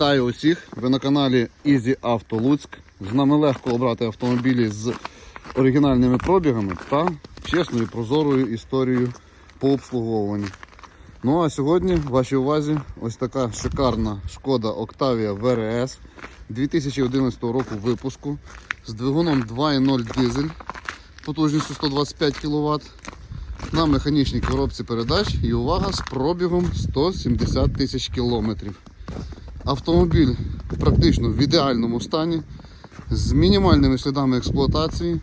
Вітаю усіх! Ви на каналі Easy Auto Луцьк. З нами легко обрати автомобілі з оригінальними пробігами та чесною прозорою історією по обслуговуванню. Ну а сьогодні в вашій увазі ось така шикарна шкода Octavia VRS 2011 року випуску з двигуном 2.0 дизель потужністю 125 кВт на механічній коробці передач і увага з пробігом 170 тисяч кілометрів. Автомобіль практично в ідеальному стані, з мінімальними слідами експлуатації.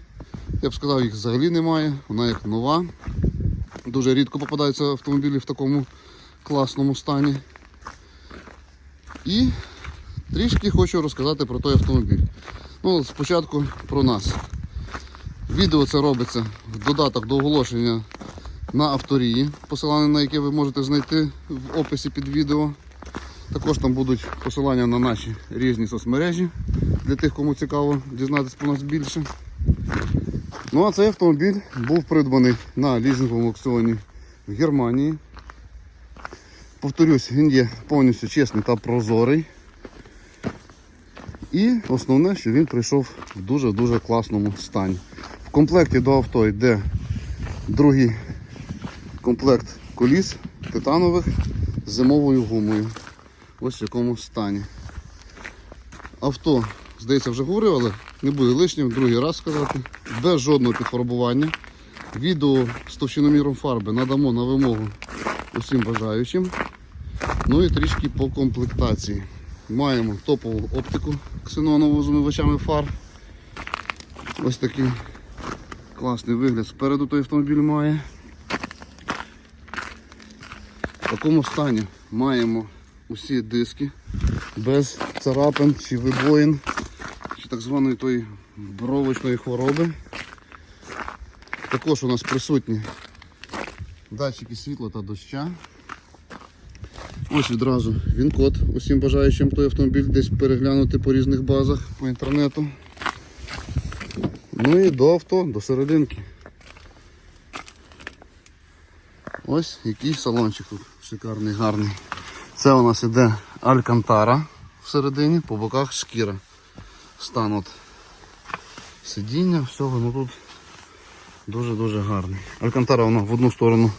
Я б сказав, їх взагалі немає, вона як нова. Дуже рідко попадаються автомобілі в такому класному стані. І трішки хочу розказати про той автомобіль. Ну, спочатку про нас. Відео це робиться в додаток до оголошення на авторії, посилання на яке ви можете знайти в описі під відео. Також там будуть посилання на наші різні соцмережі для тих, кому цікаво дізнатися про нас більше. Ну а цей автомобіль був придбаний на лізинговому аукціоні в Германії. Повторюсь, він є повністю чесний та прозорий. І основне, що він прийшов в дуже-дуже класному стані. В комплекті до авто йде другий комплект коліс титанових з зимовою гумою. Ось в якому стані. Авто, здається, вже говорив, але не буде лишнім, другий раз сказати. Без жодного підфарбування. Відео з товщиноміром фарби надамо на вимогу усім бажаючим. Ну і трішки по комплектації. Маємо топову оптику ксенонову з умивачами фар. Ось такий класний вигляд спереду той автомобіль має. В такому стані маємо усі диски без царапин чи вибоїн, чи так званої тої бровочної хвороби. Також у нас присутні датчики світла та доща. Ось відразу він код усім бажаючим той автомобіль десь переглянути по різних базах по інтернету. Ну і до авто, до серединки. Ось який салончик тут шикарний, гарний. Це у нас іде алькантара всередині, по боках шкіра. Стан от сидіння, всього ну тут дуже-дуже гарний. Алькантара вона в одну сторону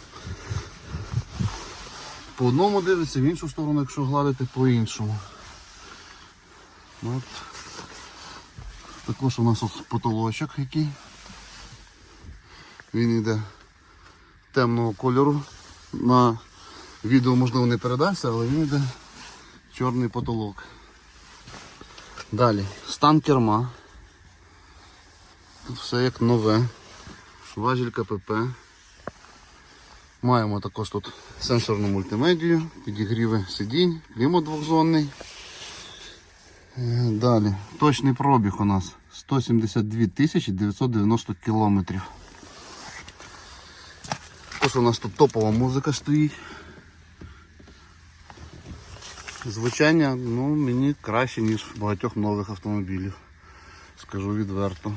по одному дивиться, в іншу сторону, якщо гладити, по іншому. От. Також у нас от потолочок який. Він йде темного кольору. На відео можливо не передасться, але він йде чорний потолок. Далі, стан керма. Тут все як нове. Важіль КПП. Маємо також тут сенсорну мультимедію, підігріви сидінь, клімат двохзонний. Е, Далі, точний пробіг у нас 172 тисячі 990 кілометрів. Також у нас тут топова музика стоїть. Звучання ну, мені краще, ніж в багатьох нових автомобілів. Скажу відверто.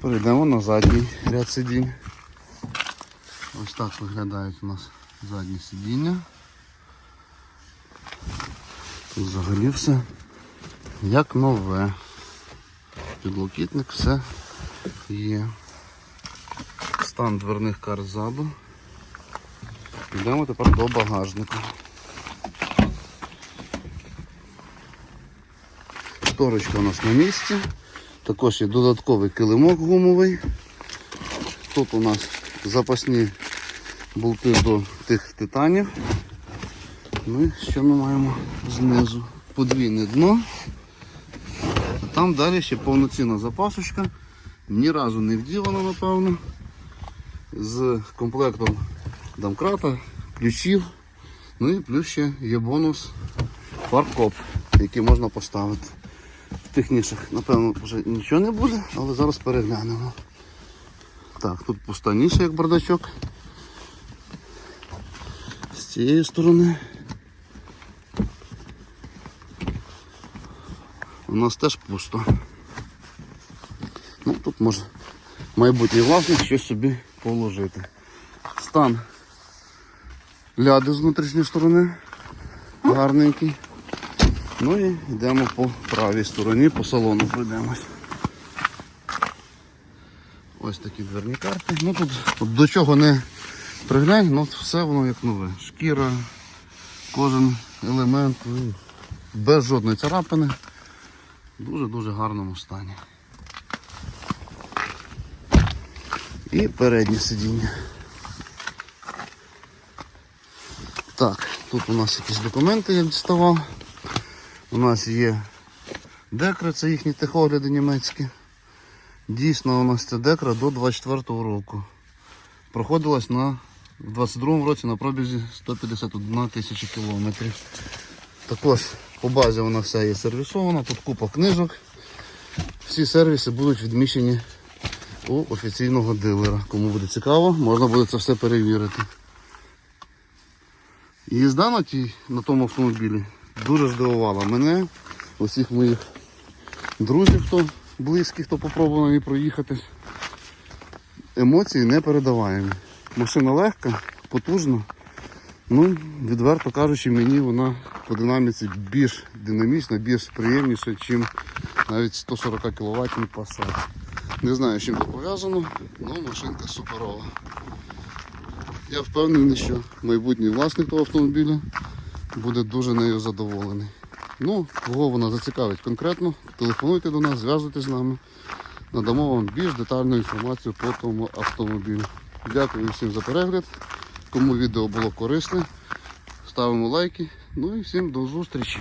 Перейдемо на задній ряд сидінь. Ось так виглядають у нас задні сидіння. Тут взагалі все як нове. Підлокітник все є. Стан дверних карт ззаду. Йдемо тепер до багажника. Шторочка у нас на місці. Також є додатковий килимок гумовий. Тут у нас запасні болти до тих титанів. Ну що ми маємо знизу? Подвійне дно. А там далі ще повноцінна запасочка. Ні разу не вділена, напевно. З комплектом домкрата, ключів. Ну і плюс ще є бонус фаркоп, який можна поставити. В технічних, напевно, вже нічого не буде, але зараз переглянемо. Так, тут пуста ніша, як бардачок. З цієї сторони. У нас теж пусто. Ну, тут може майбутній власник щось собі положити. Стан ляди з внутрішньої сторони. Гарненький. Ну і йдемо по правій стороні, по салону пройдемось. Ось такі дверні карти. Ну тут от до чого не приглянь, ну все воно як нове. Шкіра, кожен елемент, ну, без жодної царапини. Дуже-дуже гарному стані. І переднє сидіння. Так, тут у нас якісь документи я діставав. У нас є декри, це їхні техогляди німецькі. Дійсно, у нас ця декра до 24-го року. Проходилась на в 22-му році на пробізі 151 тисяча кілометрів. Також по базі вона вся є сервісована, тут купа книжок. Всі сервіси будуть відміщені у офіційного дилера. Кому буде цікаво, можна буде це все перевірити. Їзда на, тій, на тому автомобілі дуже здивувала мене, усіх моїх друзів, хто близьких, хто попробував ній проїхатись. Емоції не передаваємо. Машина легка, потужна. Ну, відверто кажучи, мені вона по динаміці більш динамічна, більш приємніша, ніж навіть 140 кВт Passat. Не знаю, з чим це пов'язано, але машинка суперова. Я впевнений, що майбутній власник того автомобіля буде дуже нею задоволений. Ну, кого вона зацікавить конкретно, телефонуйте до нас, зв'язуйтесь з нами. Надамо вам більш детальну інформацію по тому автомобілю. Дякую всім за перегляд. Кому відео було корисне, ставимо лайки. Ну і всім до зустрічі.